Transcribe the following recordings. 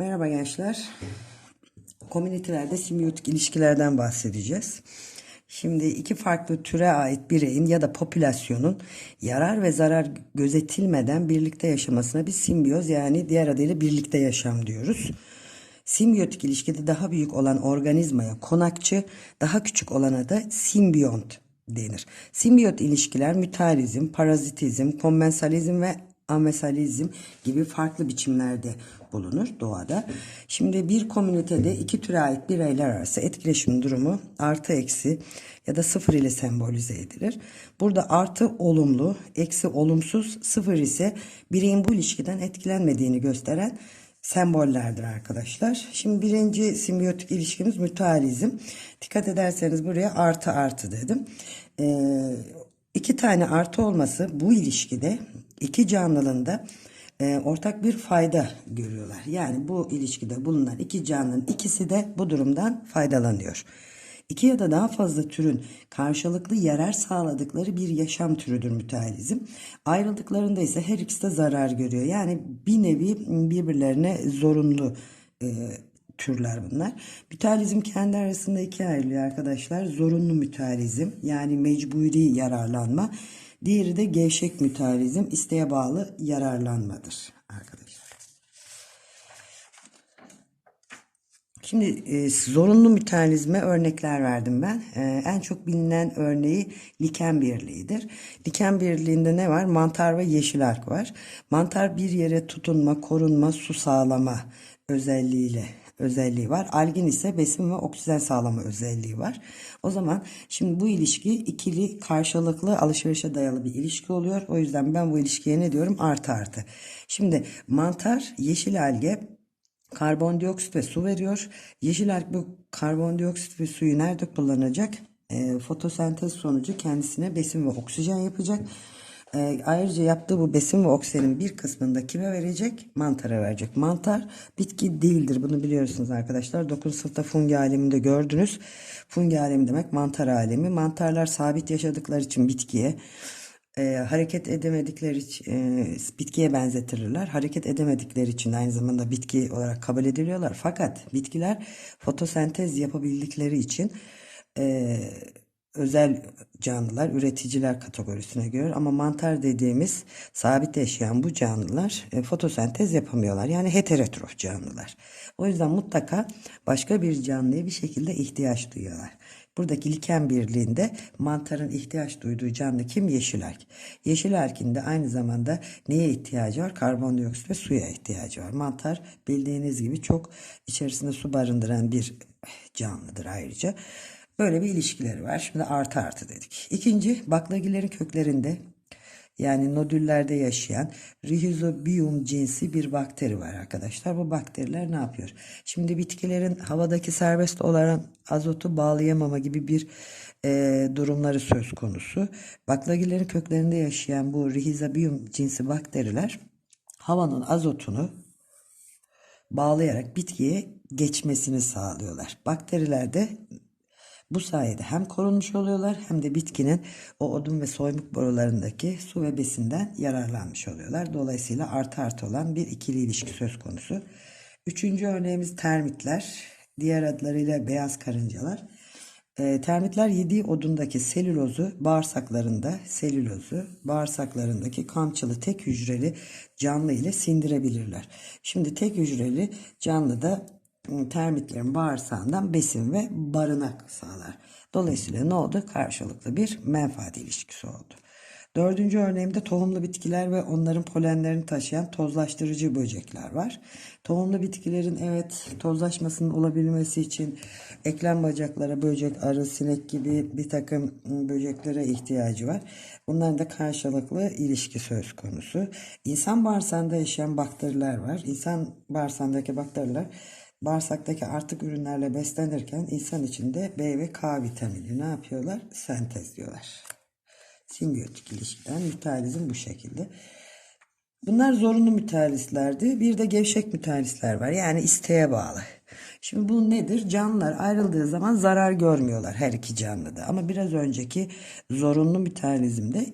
Merhaba gençler. Komünitelerde simbiyotik ilişkilerden bahsedeceğiz. Şimdi iki farklı türe ait bireyin ya da popülasyonun yarar ve zarar gözetilmeden birlikte yaşamasına bir simbiyoz yani diğer adıyla birlikte yaşam diyoruz. Simbiyotik ilişkide daha büyük olan organizmaya konakçı, daha küçük olana da simbiyont denir. Simbiyot ilişkiler mütealizm, parazitizm, kommensalizm ve amesalizm gibi farklı biçimlerde bulunur doğada. Şimdi bir komünitede iki türe ait bireyler arası etkileşim durumu artı eksi ya da sıfır ile sembolize edilir. Burada artı olumlu, eksi olumsuz, sıfır ise bireyin bu ilişkiden etkilenmediğini gösteren sembollerdir arkadaşlar. Şimdi birinci simbiyotik ilişkimiz mütealizm. Dikkat ederseniz buraya artı artı dedim. Ee, iki tane artı olması bu ilişkide iki canlının da e, ortak bir fayda görüyorlar. Yani bu ilişkide bulunan iki canlının ikisi de bu durumdan faydalanıyor. İki ya da daha fazla türün karşılıklı yarar sağladıkları bir yaşam türüdür mütealizm. Ayrıldıklarında ise her ikisi de zarar görüyor. Yani bir nevi birbirlerine zorunlu e, türler bunlar. Mütealizm kendi arasında ikiye ayrılıyor arkadaşlar. Zorunlu mütealizm yani mecburi yararlanma. Diğeri de gevşek mütealizm isteğe bağlı yararlanmadır arkadaşlar. Şimdi e, zorunlu mütealizme örnekler verdim ben. E, en çok bilinen örneği liken birliğidir. Liken birliğinde ne var? Mantar ve yeşil ark var. Mantar bir yere tutunma, korunma, su sağlama özelliğiyle özelliği var. Algin ise besin ve oksijen sağlama özelliği var. O zaman şimdi bu ilişki ikili karşılıklı alışverişe dayalı bir ilişki oluyor. O yüzden ben bu ilişkiye ne diyorum? Artı artı. Şimdi mantar yeşil alge karbondioksit ve su veriyor. Yeşil alg bu karbondioksit ve suyu nerede kullanacak? E, fotosentez sonucu kendisine besin ve oksijen yapacak. E, ayrıca yaptığı bu besin ve oksijenin bir kısmını da kime verecek? Mantara verecek. Mantar bitki değildir. Bunu biliyorsunuz arkadaşlar. 9 sınıfta fungi aleminde gördünüz. Fungi alemi demek mantar alemi. Mantarlar sabit yaşadıkları için bitkiye e, hareket edemedikleri için e, bitkiye benzetilirler. Hareket edemedikleri için aynı zamanda bitki olarak kabul ediliyorlar. Fakat bitkiler fotosentez yapabildikleri için e, özel canlılar, üreticiler kategorisine giriyor. Ama mantar dediğimiz sabit yaşayan bu canlılar e, fotosentez yapamıyorlar. Yani heterotrof canlılar. O yüzden mutlaka başka bir canlıya bir şekilde ihtiyaç duyuyorlar. Buradaki liken birliğinde mantarın ihtiyaç duyduğu canlı kim? Yeşil erk. Yeşil erkin de aynı zamanda neye ihtiyacı var? Karbondioksit ve suya ihtiyacı var. Mantar bildiğiniz gibi çok içerisinde su barındıran bir canlıdır ayrıca. Böyle bir ilişkileri var. Şimdi artı artı dedik. İkinci baklagillerin köklerinde yani nodüllerde yaşayan Rhizobium cinsi bir bakteri var arkadaşlar. Bu bakteriler ne yapıyor? Şimdi bitkilerin havadaki serbest olan azotu bağlayamama gibi bir e, durumları söz konusu. Baklagillerin köklerinde yaşayan bu Rhizobium cinsi bakteriler havanın azotunu bağlayarak bitkiye geçmesini sağlıyorlar. Bakteriler de bu sayede hem korunmuş oluyorlar hem de bitkinin o odun ve soymuk borularındaki su ve besinden yararlanmış oluyorlar. Dolayısıyla artı artı olan bir ikili ilişki söz konusu. Üçüncü örneğimiz termitler. Diğer adlarıyla beyaz karıncalar. E, termitler yediği odundaki selülozu bağırsaklarında selülozu bağırsaklarındaki kamçılı tek hücreli canlı ile sindirebilirler. Şimdi tek hücreli canlı da termitlerin bağırsağından besin ve barınak sağlar. Dolayısıyla ne oldu? Karşılıklı bir menfaat ilişkisi oldu. Dördüncü örneğimde tohumlu bitkiler ve onların polenlerini taşıyan tozlaştırıcı böcekler var. Tohumlu bitkilerin evet tozlaşmasının olabilmesi için eklem bacaklara böcek, arı, sinek gibi bir takım böceklere ihtiyacı var. Bunların da karşılıklı ilişki söz konusu. İnsan bağırsağında yaşayan bakteriler var. İnsan bağırsağındaki bakteriler bağırsaktaki artık ürünlerle beslenirken insan içinde B ve K vitamini ne yapıyorlar? Sentezliyorlar. Simbiyotik ilişkiden mütealizm bu şekilde. Bunlar zorunlu mütealislerdi. Bir de gevşek mütealisler var. Yani isteğe bağlı. Şimdi bu nedir? Canlılar ayrıldığı zaman zarar görmüyorlar her iki canlıda. Ama biraz önceki zorunlu mütealizmde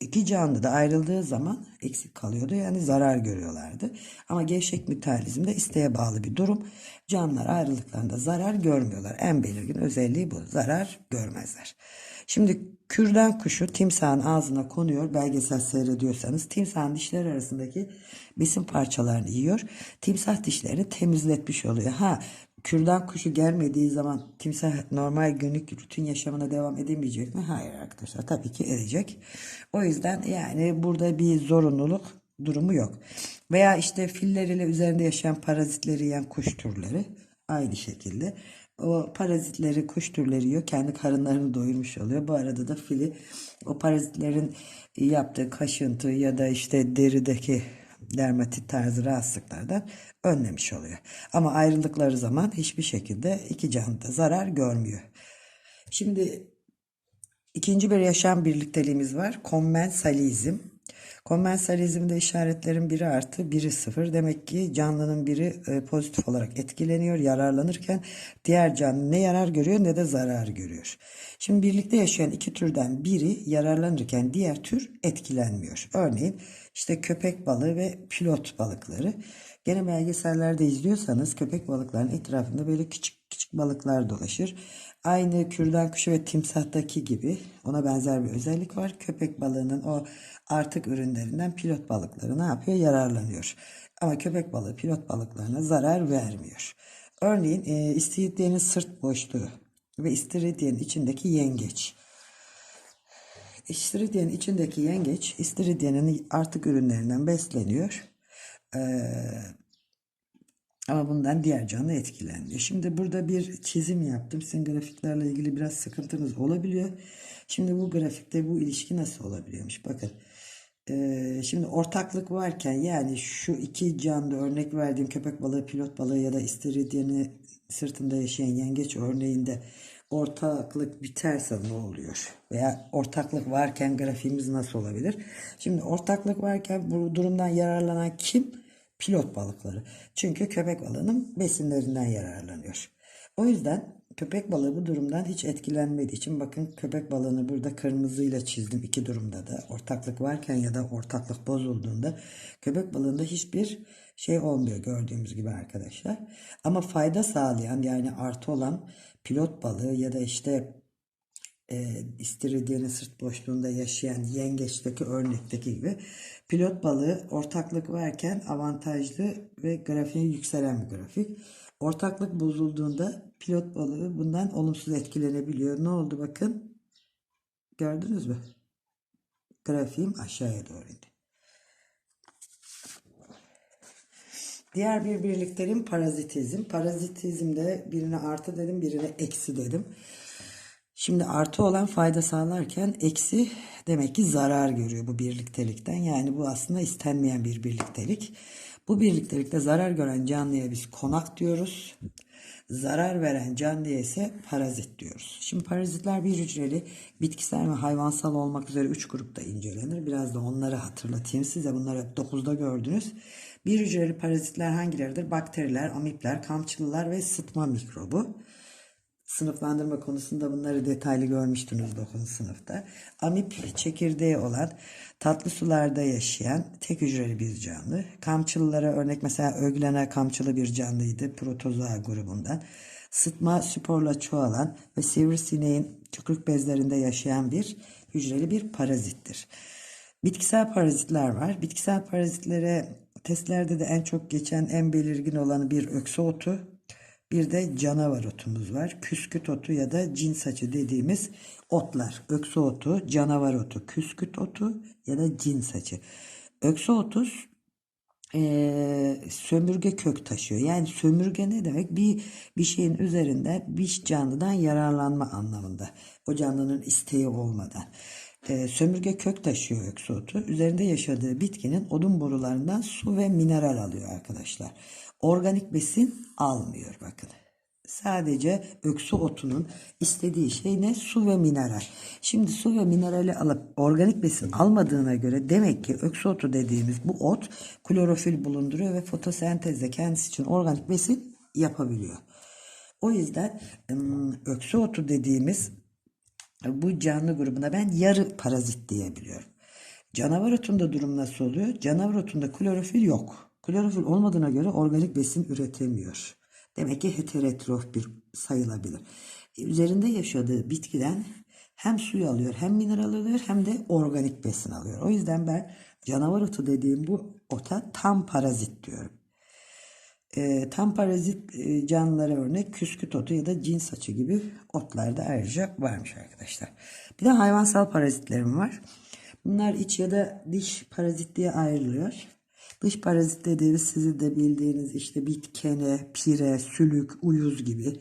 İki canlı da ayrıldığı zaman eksik kalıyordu yani zarar görüyorlardı. Ama gevşek mütealizmde isteğe bağlı bir durum. Canlılar ayrıldıklarında zarar görmüyorlar. En belirgin özelliği bu. Zarar görmezler. Şimdi kürdan kuşu timsahın ağzına konuyor. Belgesel seyrediyorsanız timsahın dişleri arasındaki besin parçalarını yiyor. Timsah dişlerini temizletmiş oluyor. Ha kürdan kuşu gelmediği zaman timsah normal günlük rutin yaşamına devam edemeyecek mi? Hayır arkadaşlar tabii ki edecek. O yüzden yani burada bir zorunluluk durumu yok. Veya işte filler ile üzerinde yaşayan parazitleri yiyen kuş türleri aynı şekilde. O parazitleri kuş türleri yiyor. Kendi karınlarını doyurmuş oluyor. Bu arada da fili o parazitlerin yaptığı kaşıntı ya da işte derideki dermatit tarzı rahatsızlıklardan önlemiş oluyor. Ama ayrıldıkları zaman hiçbir şekilde iki canlı da zarar görmüyor. Şimdi ikinci bir yaşam birlikteliğimiz var. Kommensalizm. Kommensalizmde işaretlerin biri artı, biri sıfır. Demek ki canlının biri e, pozitif olarak etkileniyor, yararlanırken diğer canlı ne yarar görüyor ne de zarar görüyor. Şimdi birlikte yaşayan iki türden biri yararlanırken diğer tür etkilenmiyor. Örneğin işte köpek balığı ve pilot balıkları. Gene belgesellerde izliyorsanız köpek balıklarının etrafında böyle küçük küçük balıklar dolaşır. Aynı kürdan kuşu ve timsahtaki gibi ona benzer bir özellik var. Köpek balığının o artık ürünlerinden pilot balıkları ne yapıyor? Yararlanıyor. Ama köpek balığı pilot balıklarına zarar vermiyor. Örneğin e, istiridyenin sırt boşluğu ve istiridyenin içindeki yengeç. İstiridyenin içindeki yengeç istiridyenin artık ürünlerinden besleniyor. Ee, ama bundan diğer canlı etkilenmiyor. Şimdi burada bir çizim yaptım. Sizin grafiklerle ilgili biraz sıkıntınız olabiliyor. Şimdi bu grafikte bu ilişki nasıl olabiliyormuş? Bakın. Ee, şimdi ortaklık varken yani şu iki canlı örnek verdiğim köpek balığı, pilot balığı ya da istiridyeni sırtında yaşayan yengeç örneğinde ortaklık biterse ne oluyor? Veya ortaklık varken grafiğimiz nasıl olabilir? Şimdi ortaklık varken bu durumdan yararlanan kim? Pilot balıkları. Çünkü köpek balığının besinlerinden yararlanıyor. O yüzden köpek balığı bu durumdan hiç etkilenmediği için bakın köpek balığını burada kırmızıyla çizdim iki durumda da. Ortaklık varken ya da ortaklık bozulduğunda köpek balığında hiçbir şey olmuyor gördüğümüz gibi arkadaşlar. Ama fayda sağlayan yani artı olan pilot balığı ya da işte e, istiridyenin sırt boşluğunda yaşayan yengeçteki örnekteki gibi pilot balığı ortaklık varken avantajlı ve grafiği yükselen bir grafik. Ortaklık bozulduğunda pilot balığı bundan olumsuz etkilenebiliyor. Ne oldu bakın? Gördünüz mü? Grafiğim aşağıya doğru indi. Diğer bir birliklerim parazitizm. Parazitizmde birine artı dedim, birine eksi dedim. Şimdi artı olan fayda sağlarken eksi demek ki zarar görüyor bu birliktelikten. Yani bu aslında istenmeyen bir birliktelik. Bu birliktelikte zarar gören canlıya biz konak diyoruz. Zarar veren canlıya ise parazit diyoruz. Şimdi parazitler bir hücreli, bitkisel ve hayvansal olmak üzere 3 grupta incelenir. Biraz da onları hatırlatayım size. Bunları hep 9'da gördünüz. Bir hücreli parazitler hangileridir? Bakteriler, amipler, kamçılılar ve sıtma mikrobu. Sınıflandırma konusunda bunları detaylı görmüştünüz 9. sınıfta. Amip çekirdeği olan tatlı sularda yaşayan tek hücreli bir canlı. Kamçılılara örnek mesela öglena kamçılı bir canlıydı protozoa grubundan. Sıtma sporla çoğalan ve sivrisineğin tükürük bezlerinde yaşayan bir hücreli bir parazittir. Bitkisel parazitler var. Bitkisel parazitlere testlerde de en çok geçen en belirgin olanı bir öksü otu, bir de canavar otumuz var. Küsküt otu ya da cin saçı dediğimiz otlar. Öksü otu, canavar otu, küsküt otu ya da cin saçı. Öksü otu e, sömürge kök taşıyor. Yani sömürge ne demek? Bir bir şeyin üzerinde bir canlıdan yararlanma anlamında. O canlının isteği olmadan. E, sömürge kök taşıyor öksü otu. Üzerinde yaşadığı bitkinin odun borularından su ve mineral alıyor arkadaşlar. Organik besin almıyor bakın. Sadece öksü otunun istediği şey ne? Su ve mineral. Şimdi su ve minerali alıp organik besin almadığına göre demek ki öksü otu dediğimiz bu ot klorofil bulunduruyor ve fotosentezde kendisi için organik besin yapabiliyor. O yüzden öksü otu dediğimiz bu canlı grubuna ben yarı parazit diyebiliyorum. Canavar otunda durum nasıl oluyor? Canavar otunda klorofil yok. Klorofil olmadığına göre organik besin üretemiyor. Demek ki heterotrof bir sayılabilir. E, Üzerinde yaşadığı bitkiden hem suyu alıyor hem mineral alıyor hem de organik besin alıyor. O yüzden ben canavar otu dediğim bu ota tam parazit diyorum. E, tam parazit e, canlılara örnek küsküt otu ya da cin saçı gibi otlarda ayrıca varmış arkadaşlar. Bir de hayvansal parazitlerim var. Bunlar iç ya da dış parazit diye ayrılıyor. Dış parazit dediğimiz sizin de bildiğiniz işte bitkene, pire, sülük, uyuz gibi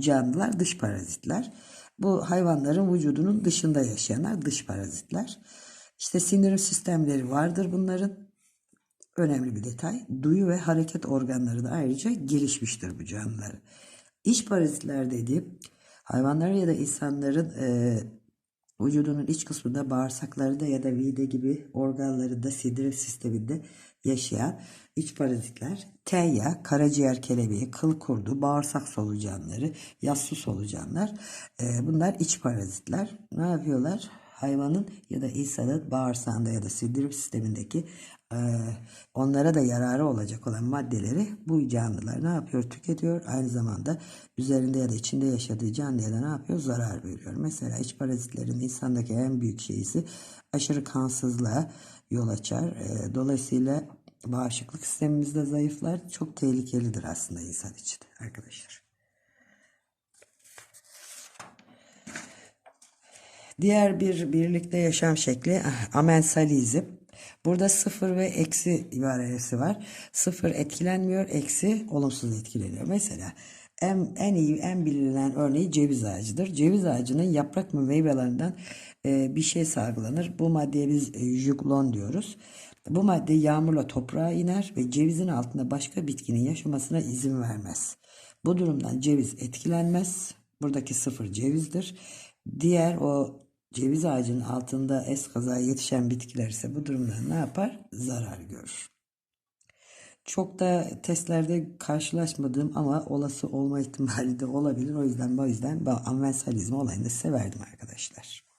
canlılar dış parazitler. Bu hayvanların vücudunun dışında yaşayanlar dış parazitler. İşte sindirim sistemleri vardır bunların önemli bir detay. Duyu ve hareket organları da ayrıca gelişmiştir bu canlıların. İç parazitler dediğim hayvanların ya da insanların e, vücudunun iç kısmında bağırsaklarında ya da mide gibi organlarında sindirim sisteminde yaşayan iç parazitler tenya, karaciğer kelebeği, kıl kurdu, bağırsak solucanları, yassı solucanlar e, bunlar iç parazitler. Ne yapıyorlar? Hayvanın ya da insanın bağırsağında ya da sindirim sistemindeki e, onlara da yararı olacak olan maddeleri bu canlılar ne yapıyor? Tüketiyor. Aynı zamanda üzerinde ya da içinde yaşadığı canlıya da ne yapıyor? Zarar veriyor. Mesela iç parazitlerin insandaki en büyük şeysi aşırı kansızlığa yol açar. E, dolayısıyla bağışıklık sistemimizde zayıflar. Çok tehlikelidir aslında insan için arkadaşlar. Diğer bir birlikte yaşam şekli ah, amensalizm. Burada sıfır ve eksi ibaresi var. Sıfır etkilenmiyor, eksi olumsuz etkileniyor. Mesela en, en iyi, en bilinen örneği ceviz ağacıdır. Ceviz ağacının yaprak ve meyvelerinden e, bir şey salgılanır. Bu maddeye biz e, juglon diyoruz. Bu madde yağmurla toprağa iner ve cevizin altında başka bitkinin yaşamasına izin vermez. Bu durumdan ceviz etkilenmez. Buradaki sıfır cevizdir. Diğer o ceviz ağacının altında eskaza yetişen bitkiler ise bu durumdan ne yapar? Zarar görür. Çok da testlerde karşılaşmadığım ama olası olma ihtimali de olabilir. O yüzden bu yüzden ben amensalizm olayını severdim arkadaşlar.